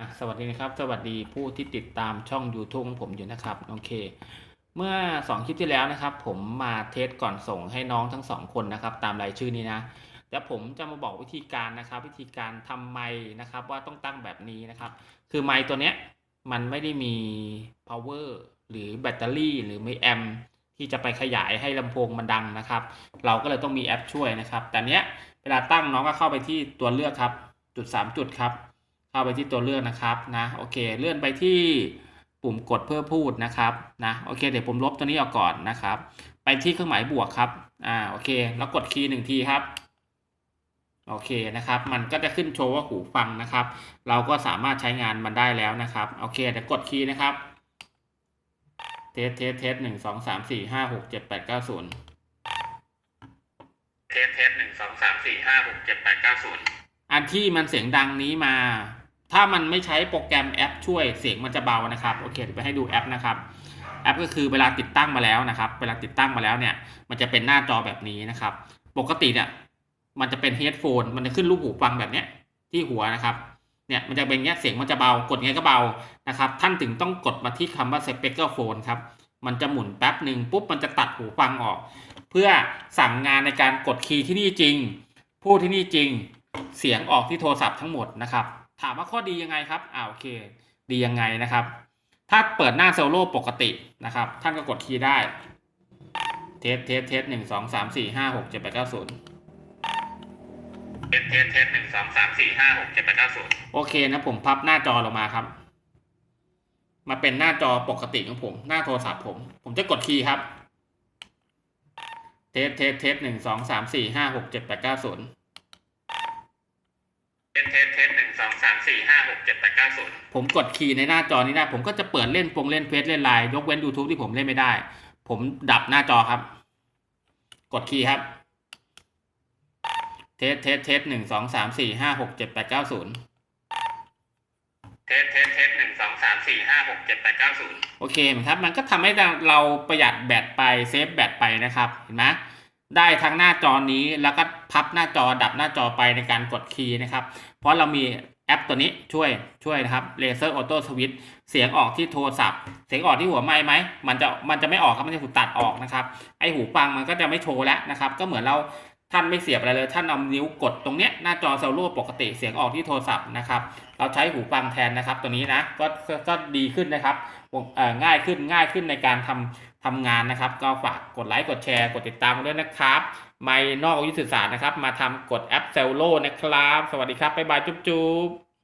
อะสวัสดีนะครับ สวัสดีผู้ที่ติดตามช่อง YouTube ของผมอยู่นะครับ โอเค เมื่อ 2 คลิปที่แล้วนะครับ ผมมาเทสก่อนส่งให้น้องทั้งสองคนนะครับ ตามรายชื่อนี้นะเดี๋ยวผมจะมาบอกวิธีการนะครับ วิธีการทำไมค์นะครับ ว่าต้องตั้งแบบนี้นะครับ คือไมค์ตัวเนี้ยมันไม่ได้มี power หรือแบตเตอรี่ หรือไม่แอมที่จะไปขยายให้ลำโพงมันดังนะครับ เราก็เลยต้องมีแอปช่วยนะครับ แต่เนี้ยเวลาตั้งน้องก็เข้าไปที่ตัวเลือกครับ จุด 3 จุดครับ เข้าไปที่ตัวเลือกนะครับนะโอเค เลื่อนไปที่ปุ่มกดเพื่อพูดนะครับนะโอเค เดี๋ยวผมลบตัวนี้ออกก่อนนะครับ ไปที่เครื่องหมายบวกครับอ่าโอเค แล้วกดคีย์หนึ่งทีครับโอเคนะครับ มันก็จะขึ้นโชว์ว่าหูฟังนะครับ เราก็สามารถใช้งานมันได้แล้วนะครับ โอเคเดี๋ยวกดคีย์นะครับ เทสเทสเทสหนึ่งสองสามสี่ห้าหกเจ็ดแปดเก้าศูนย์เทสเทสหนึ่งสองสามสี่ห้าหกเจ็ดแปดเก้าศูนย์อันที่มันเสียงดังนี้มา ถ้ามันไม่ใช้โปรแกรมแอปช่วยเสียงมันจะเบานะครับโอเคเดี๋ยวไปให้ดูแอปนะครับแอปก็คือเวลาติดตั้งมาแล้วนะครับ เวลาติดตั้งมาแล้วเนี่ย มันจะเป็นหน้าจอแบบนี้นะครับ ปกติเนี่ย มันจะเป็นเฮดโฟนมันจะขึ้นรูปหูฟังแบบเนี้ยที่หัวนะครับ เนี่ยมันจะเป็นเงี้ยเสียงมันจะเบากดไงก็เบานะครับ ท่านถึงต้องกดมาที่คำว่า speaker phone ครับ มันจะหมุนแป๊บหนึ่งปุ๊บมันจะตัดหูฟังออก เพื่อสั่งงานในการกดคีย์ที่นี่จริง พูดที่นี่จริง เสียงออกที่โทรศัพท์ทั้งหมดนะครับ ถามว่าข้อดียังไงครับอ่าโอเค ดียังไงนะครับ ถ้าเปิดหน้าโซโล่ปกตินะครับ ท่านก็กดคีย์ได้ เทสเทสเทสหนึ่งสองสามสี่ห้าหกเจ็ดแปดเก้าศูนย์เทสเทสเทสหนึ่งสองสามสี่ห้าหกเจ็ดแปดเก้าศูนย์โอเคนะผมพับหน้าจอลงมาครับ มาเป็นหน้าจอปกติของผม หน้าโทรศัพท์ผม ผมจะกดคีย์ครับเทสเทสเทสหนึ่งสองสามสี่ห้าหกเจ็ดแปดเก้าศูนย์เทสเทสเทสหนึ่ งสองสามสี่ห้าหกเจ็ดแปดเก้าศูนย์ผมกดคีย์ในหน้าจอนี้ได้ ผมก็จะเปิดเล่นฟงเล่นเฟซเล่นไลน์ยกเว้น YouTube ที่ผมเล่นไม่ได้ ผมดับหน้าจอครับ กดคีย์ครับเทสเทสเทสหนึ่งสองสามสี่ห้าหกเจ็ดแปดเก้าศูนย์เทสเทสเทสหนึ่งสองสามสี่ห้าหกเจ็ดแปดเก้าศูนย์โอเคไหมครับ มันก็ทำให้เราประหยัดแบตไปเซฟแบตไปนะครับ เห็นไหม ได้ทั้งหน้าจอนี้แล้วก็พับหน้าจอดับหน้าจอไปในการกดคีย์นะครับ เพราะเรามีแอปตัวนี้ช่วยช่วยนะครับเลเซอร์ออโต้สวิตเสียงออกที่โทรศัพท์ เสียงออกที่หัวไม้ไหมมันจะมันจะไม่ออกครับมันจะถูกตัดออกนะครับไอหูฟังมันก็จะไม่โชว์แล้วนะครับ ก็เหมือนเรา ท่านไม่เสียบอะไรเลย ท่านเอานิ้วกดตรงเนี้ยหน้าจอเซลโลปกติเสียงออกที่โทรศัพท์นะครับ เราใช้หูฟังแทนนะครับ ตัวนี้นะก็ก็ดีขึ้นนะครับง่ายขึ้นง่ายขึ้นในการทำทำงานนะครับ ก็ฝากกดไลค์กดแชร์ กดติดตามกันด้วยนะครับ ไม่นอกวิทยาศาสตร์นะครับ มาทำกดแอปเซลโลนะครับ สวัสดีครับบ๊ายบายจุ๊บ